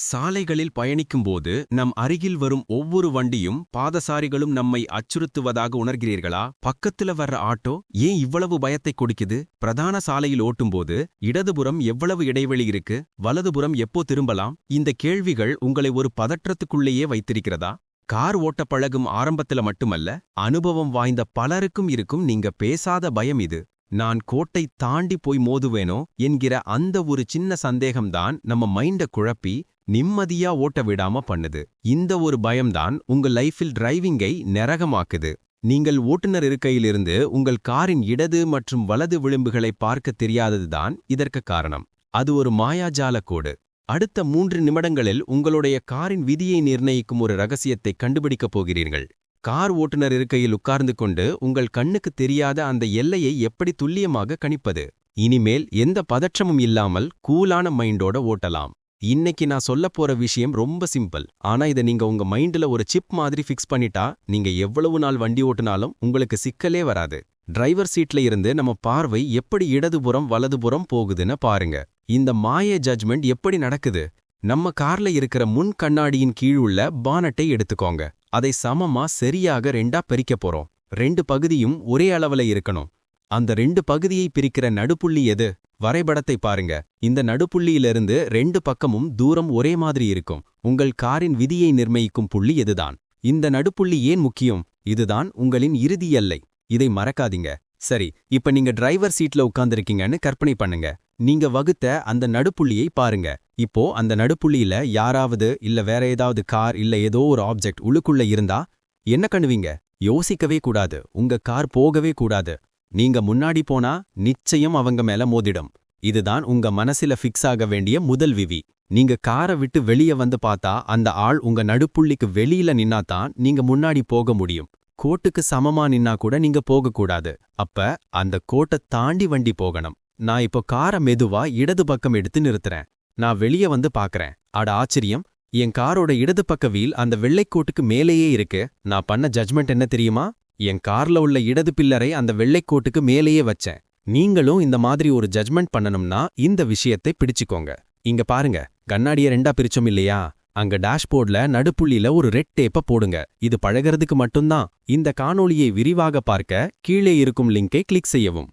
சாலைகளில் பயணிக்கும்போது நம் அருகில் வரும் ஒவ்வொரு வண்டியும் பாதசாரிகளும் நம்மை அச்சுறுத்துவதாக உணர்கிறீர்களா? பக்கத்துல வர்ற ஆட்டோ ஏன் இவ்வளவு பயத்தை கொடுக்குது? பிரதான சாலையில் ஓட்டும்போது இடதுபுறம் எவ்வளவு இடைவெளி இருக்கு? வலதுபுறம் எப்போ திரும்பலாம்? இந்த கேள்விகள் உங்களை ஒரு பதற்றத்துக்குள்ளேயே வைத்திருக்கிறதா? கார் ஓட்ட பழகும் ஆரம்பத்துல மட்டுமல்ல அனுபவம் வாய்ந்த பலருக்கும் இருக்கும் நீங்க பேசாத பயம் இது. நான் கோட்டை தாண்டி போய் மோதுவேனோ என்கிற அந்த ஒரு சின்ன சந்தேகம்தான் நம்ம மைண்ட குழப்பி நிம்மதியா ஓட்ட விடாம பண்ணுது. இந்த ஒரு பயம்தான் உங்க லைஃபில் டிரைவிங்கை நரகமாக்குது. நீங்கள் ஓட்டுநர் இருக்கையிலிருந்து உங்கள் காரின் இடது மற்றும் வலது விளிம்புகளை பார்க்க தெரியாததுதான் இதற்கு காரணம். அது ஒரு மாயாஜால கோடு. அடுத்த மூன்று நிமிடங்களில் உங்களுடைய காரின் விதியை நிர்ணயிக்கும் ஒரு ரகசியத்தை கண்டுபிடிக்கப் போகிறீர்கள். கார் ஓட்டுநர் இருக்கையில் உட்கார்ந்து கொண்டு உங்கள் கண்ணுக்கு தெரியாத அந்த எல்லையை எப்படி துல்லியமாக கணிப்பது? இனிமேல் எந்த பதற்றமும் இல்லாமல் கூலான மைண்டோட ஓட்டலாம். இன்னைக்கு நான் சொல்ல போற விஷயம் ரொம்ப சிம்பிள். ஆனா இதை நீங்க உங்க மைண்ட்ல ஒரு சிப் மாதிரி ஃபிக்ஸ் பண்ணிட்டா நீங்க எவ்வளவு நாள் வண்டி ஓட்டுனாலும் உங்களுக்கு சிக்கலே வராது. டிரைவர் சீட்ல இருந்து நம்ம பார்வை எப்படி இடதுபுறம் வலதுபுறம் போகுதுன்னு பாருங்க. இந்த மாய ஜட்ஜ்மெண்ட் எப்படி நடக்குது? நம்ம கார்ல இருக்கிற முன் கண்ணாடியின் கீழ் உள்ள பானட்டை எடுத்துக்கோங்க. அதை சமமா சரியாக ரெண்டா பிரிக்க போறோம். ரெண்டு பகுதியும் ஒரே அளவுல இருக்கணும். அந்த ரெண்டு பகுதியை பிரிக்கிற நடுப்புள்ளி எது? வரைபடத்தை பாருங்க. இந்த நடுப்புள்ளியிலிருந்து ரெண்டு பக்கமும் தூரம் ஒரே மாதிரி இருக்கும். உங்கள் காரின் விதியை நிர்ணயிக்கும் புள்ளி இதுதான் இந்த நடுப்புள்ளி ஏன் முக்கியம்? இதுதான் உங்களின் இறுதி எல்லை. இதை மறக்காதீங்க. சரி இப்ப நீங்க டிரைவர் சீட்ல உட்கார்ந்துருக்கீங்கன்னு கற்பனை பண்ணுங்க. நீங்க வகுத்த அந்த நடுப்புள்ளியை பாருங்க. இப்போ அந்த நடுப்புள்ளியில யாராவது இல்ல வேற ஏதாவது கார் இல்ல ஏதோ ஒரு ஆப்ஜெக்ட் உள்ளுக்குள்ள இருந்தா என்ன கண்ணுவீங்க யோசிக்கவே கூடாது. உங்க கார் போகவே கூடாது. நீங்க முன்னாடி போனா நிச்சயம் அவங்க மேல மோதிடும். இதுதான் உங்க மனசில ஃபிக்ஸ் ஆக வேண்டிய முதல் விவி நீங்க காரை விட்டு வெளிய வந்து பார்த்தா அந்த ஆள் உங்க நடுப்புள்ளிக்கு வெளியில நின்னாதான் நீங்க முன்னாடி போக முடியும். கோட்டுக்கு சமமா நின்னா கூட நீங்க போகக்கூடாது. அப்ப அந்த கோட்டை தாண்டி வண்டி போகணும். நான் இப்போ காரை மெதுவா இடது பக்கம் எடுத்து நிறுத்துறேன். நான் வெளிய வந்து பாக்கறேன். அட ஆச்சரியம். என் காரோட இடது பக்க வீல் அந்த வெள்ளைக்கோட்டுக்கு மேலேயே இருக்கு. நான் பண்ண ஜட்மெண்ட் என்ன தெரியுமா? என் கார்ல உள்ள இடது பில்லரை அந்த வெள்ளைக்கோட்டுக்கு மேலேயே வச்சேன். நீங்களும் இந்த மாதிரி ஒரு ஜட்ஜ்மெண்ட் பண்ணணும்னா இந்த விஷயத்தை பிடிச்சுக்கோங்க. இங்க பாருங்க கண்ணாடிய ரெண்டா பிரிச்சோம் இல்லையா? அங்க டேஷ்போர்ட்ல நடுப்புள்ளில ஒரு ரெட் டேப்ப போடுங்க. இது பழகிறதுக்கு மட்டும்தான். இந்த காணொளியை விரிவாக பார்க்க கீழே இருக்கும் லிங்கை கிளிக் செய்யவும்.